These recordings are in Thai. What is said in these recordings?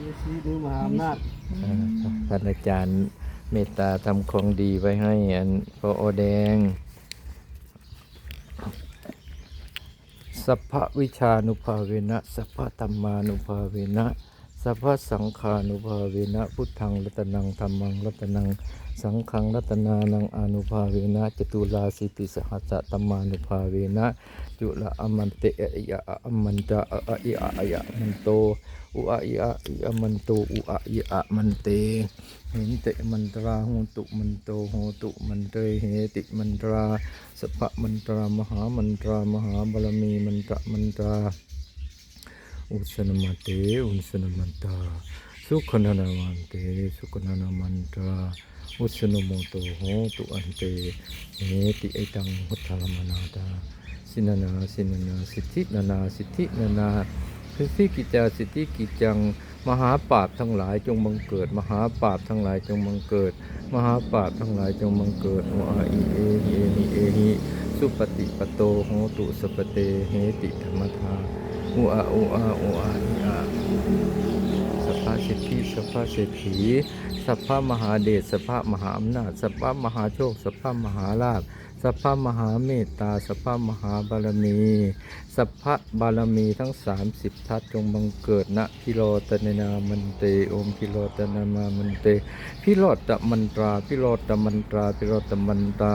มีชีดูมหาอำนาจท่านอาจารย์เมตตาทำของดีไว้ให้อันพออแดง สัพพวิชานุภาเวนะ สัพพธรรมานุภาเวนะ สัพพสังขานุภาเวนะพุทธังรัตนังธรรมังรัตนัง สังฆังรัตนานังอนุภาเวนะจตุลาสิติสหัสสะธรรมานุภาเวนะจุลอมันเตอะอิยะอะมันตะอะอะอิอะอะยะมันโตอุอะอิอะอิอะมันโตอุอะอิอะมันเตเห็นเตมันตราโหตุมันโตโหตุมันเตเหติมันตราสัพพะมันตรามหามันตรามหาบารมีมันตระมันตรา อุสนมเตอุสนมันตาสุขนานามันเตสุขนานามันตาอุสนโมโตโหตุอันเตเนติไอตังพุทธามนาตาสินานาสินานาสิทธินานาสิทธินานาสิทธิกิจจาสิทธิกิจัง มหาปราบทั้งหลายจงบังเกิด มหาปราบทั้งหลายจงบังเกิด มหาปราบทั้งหลายจงบังเกิดโออาอิเอหิเอหิเอหิสุปฏิปโตโหตุสปเตเหติธรรมทา อุอาอุอาอุอาอิอาสัพพะสิทธิสัพพะเศรษฐีสัพพะมหาเดชสัพพะมหาอำนาจสัพพะมหาโชคสัพพะมหาลาภสัพพะมหาเมตตาสัพพะมหาบารมี สัพพะบารมีทั้งสามสิบทัศจงบังเกิดณพิโรตนนามันเตโอมพิโรตนามามันเตพิโรตมันตราพิโรตมันตราพิโรตมันตา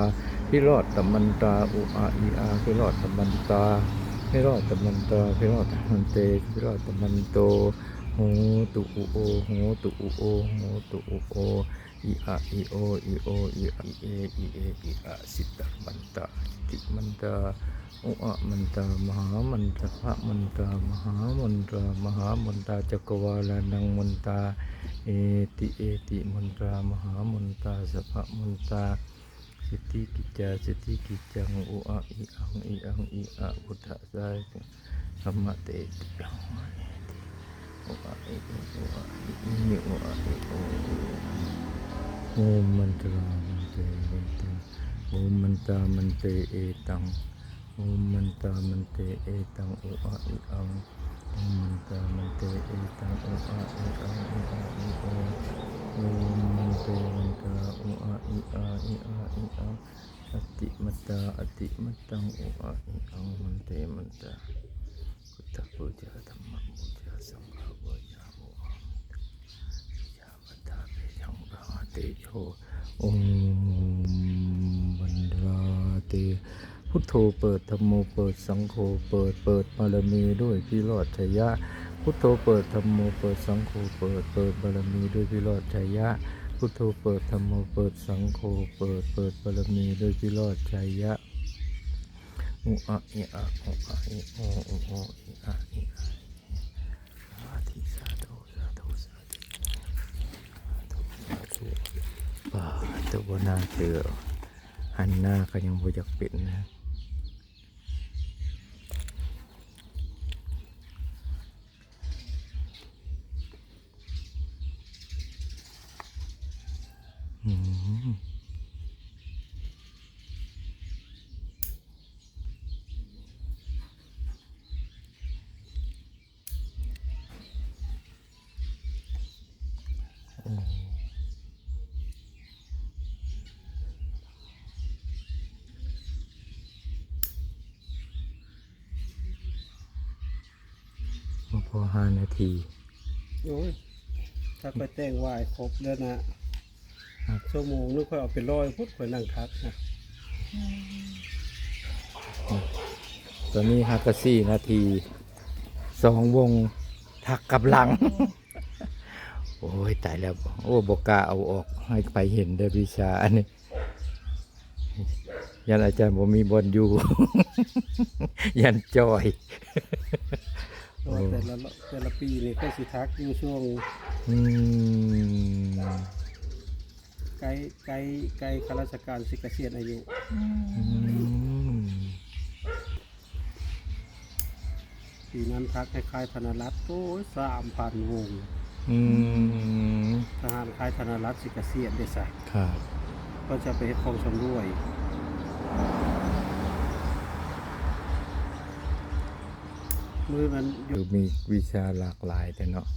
พิโรตมันตราอุอาอิอาพิโรตมันตา พิโรตมันตาพิโรตมันเตพิโรตมันโตโหตุอุโอโหตุอุโอโหตุอุโออีอะอีโออีโออีอะอีเออีเออีอะสิตามันตาติมันตาอุอะมันตามหามันตาพระมันตามหามันตามหามันตาจักรวาลานังมันตาเอติเอติมันตามหามันตาสัพพมันตา สิทธิกิจจาสิทธิกิจจังอุอะอิอังอิอังอิอะพุทธะสายธรรมะเตติอุอะอิอุอะอิอิอุอะอิโอโอมันตรามันเตเอตังโอมันตามันเตเอตังโอมันตามันเตเอตังอุอะอิอังโอมันตามันเตเอตังอุอะอิอังอุอะอิโอโอมันเตมันตา อุอาอิอาอิอาอิอาอติมัตตาอติมัตตังอุอาอิอังมันเตมันตาพุทธบูชาธรรมบูชาสังฆบูชาโมหังยามัตตาเปยังพระเตโชองบันดาเตพุทโธเปิดธรรมโมเปิดสังโฆเปิดเปิดบารมีด้วยพิโรธชัยยะ พุทโธเปิดธรรมโมเปิดสังโฆเปิดเปิดบารมีด้วยพิโรธชัยยะ พุทโธเปิดธรรมโมเปิดสังโฆเปิดเปิดบารมีโดยพิโรธชัยยะอุอะอิอะอุอะอิโออุโออิอะอิอะสาธุสาธุสาธุสาธุสาธุป่าตัวนาเสือหันหน้าก็ยังบ่อยากเป็นนะ พอห้านาที โอ้ย ถ้าค่อยแต่งไหวายครบแล้วนะ ชั่วโมงนึกค่อยเอาไปร้อยพุทธค่อยนั่งคักนะตอนนี้ฮักกะสี่นาทีสองวงทักกลับหลัง โอ้ยตายแล้ว โอ้บกล้าเอาออกให้ไปเห็นเด้อวิชาอันนี้ยันอาจารย์ผมมีบอลอยู่ ยันจอยโอ้ยแต่ละแต่ละปีนี่ก็สิทักอยู่ช่วง อืม ใกล้ใกล้ใกล้ข้าราชการสิเกษียณอายุ อืมปีนั้นทักคล้ายๆธนรัตน์โอ้ยสามพันวง อืมทหารคล้ายธนรัตน์สิเกษียณได้สักครับก็จะไปเฮ็ดของชำร่วย มือมัน อยู่ คือมีวิชาหลากหลายแต่เนาะ